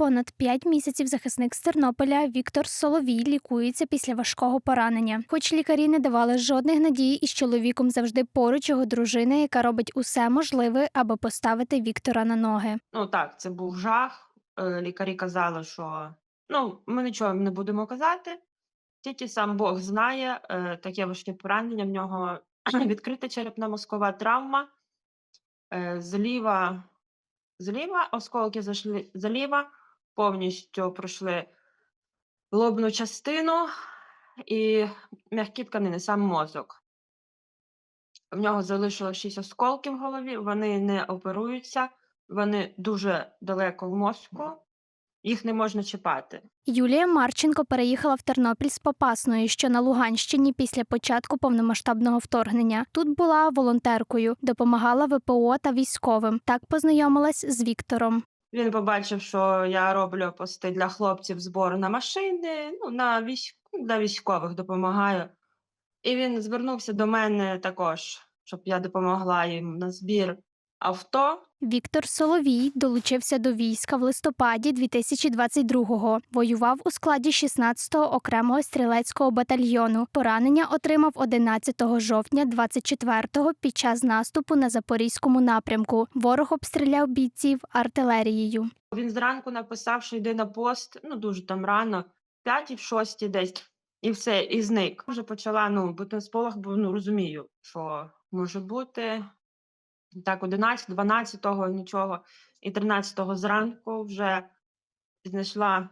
Понад п'ять місяців захисник з Тернополя Віктор Соловій лікується після важкого поранення. Хоч лікарі не давали жодних надій, із чоловіком завжди поруч його дружина, яка робить усе можливе, аби поставити Віктора на ноги. Ну так, це був жах. Е, Лікарі казали, що ну, ми нічого не будемо казати, тільки сам Бог знає, е, таке важке поранення. В нього відкрита черепно-мозкова травма. Е, Зліва, зліва, осколки зайшли зліва, повністю пройшли лобну частину і м'які тканини, сам мозок. В нього залишилось 6 осколків в голові, вони не оперуються, вони дуже далеко в мозку, їх не можна чіпати. Юлія Марченко переїхала в Тернопіль з Попасної, що на Луганщині після початку повномасштабного вторгнення. Тут була волонтеркою, допомагала ВПО та військовим. Так познайомилась з Віктором. Він побачив, що я роблю пости для хлопців збору на машини, ну, на військ... для військових допомагаю. І він звернувся до мене також, щоб я допомогла їм на збір авто. Віктор Соловій долучився до війська в листопаді 2022-го. Воював у складі 16-го окремого стрілецького батальйону. Поранення отримав 11 жовтня 24-го під час наступу на запорізькому напрямку. Ворог обстріляв бійців артилерією. Він зранку написав, що йде на пост, ну дуже там рано, в п'ятій, в шостій десь, і все, і зник. Вже почала ну, бути на сполох, бо ну, розумію, що може бути. Так, 11, 12-го нічого, і 13-го зранку вже знайшла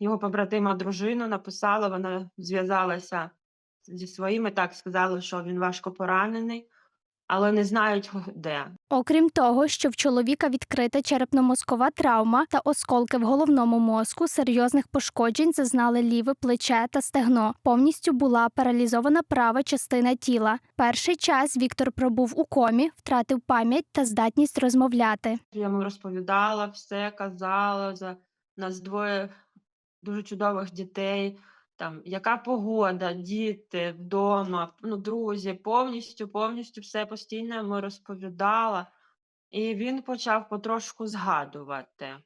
його побратима дружину, написала, вона зв'язалася зі своїми, так сказали, що він важко поранений, але не знають де. Окрім того, що в чоловіка відкрита черепно-мозкова травма та осколки в головному мозку, серйозних пошкоджень зазнали ліве плече та стегно. Повністю була паралізована права частина тіла. Перший час Віктор пробув у комі, втратив пам'ять та здатність розмовляти. Я йому розповідала все, казала за нас двоє дуже чудових дітей. Там яка погода, діти вдома, ну, друзі, повністю, повністю все постійно йому розповідала. І він почав потрошку згадувати.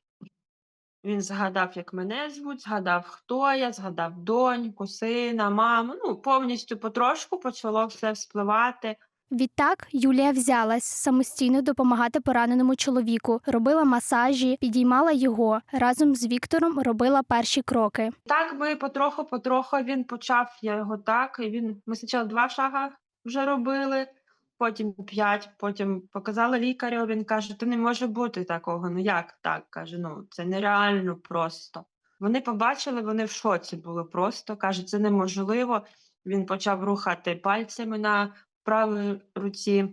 Він згадав, як мене звуть, згадав, хто я, згадав доньку, сина, маму. Ну, повністю потрошку почало все вспливати. Відтак Юлія взялась самостійно допомагати пораненому чоловіку, робила масажі, підіймала його. Разом з Віктором робила перші кроки. Так ми потроху-потроху він почав я його так. І він ми спочатку два шага вже робили, потім п'ять, потім показали лікарю. Він каже: то не може бути такого. Ну як так? каже, ну це нереально просто. Вони побачили, вони в шоці були просто. каже, це неможливо. Він почав рухати пальцями на правій руці.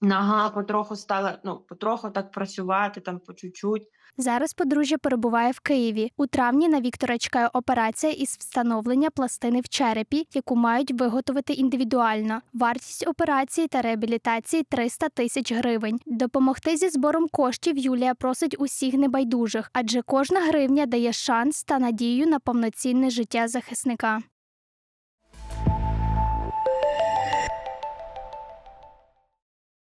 Нога потроху стала, ну, потроху так працювати, там по чуть-чуть. Зараз подружжя перебуває в Києві. У травні на Віктора чекає операція із встановлення пластини в черепі, яку мають виготовити індивідуально. Вартість операції та реабілітації 300 тисяч гривень. Допомогти зі збором коштів Юлія просить усіх небайдужих, адже кожна гривня дає шанс та надію на повноцінне життя захисника.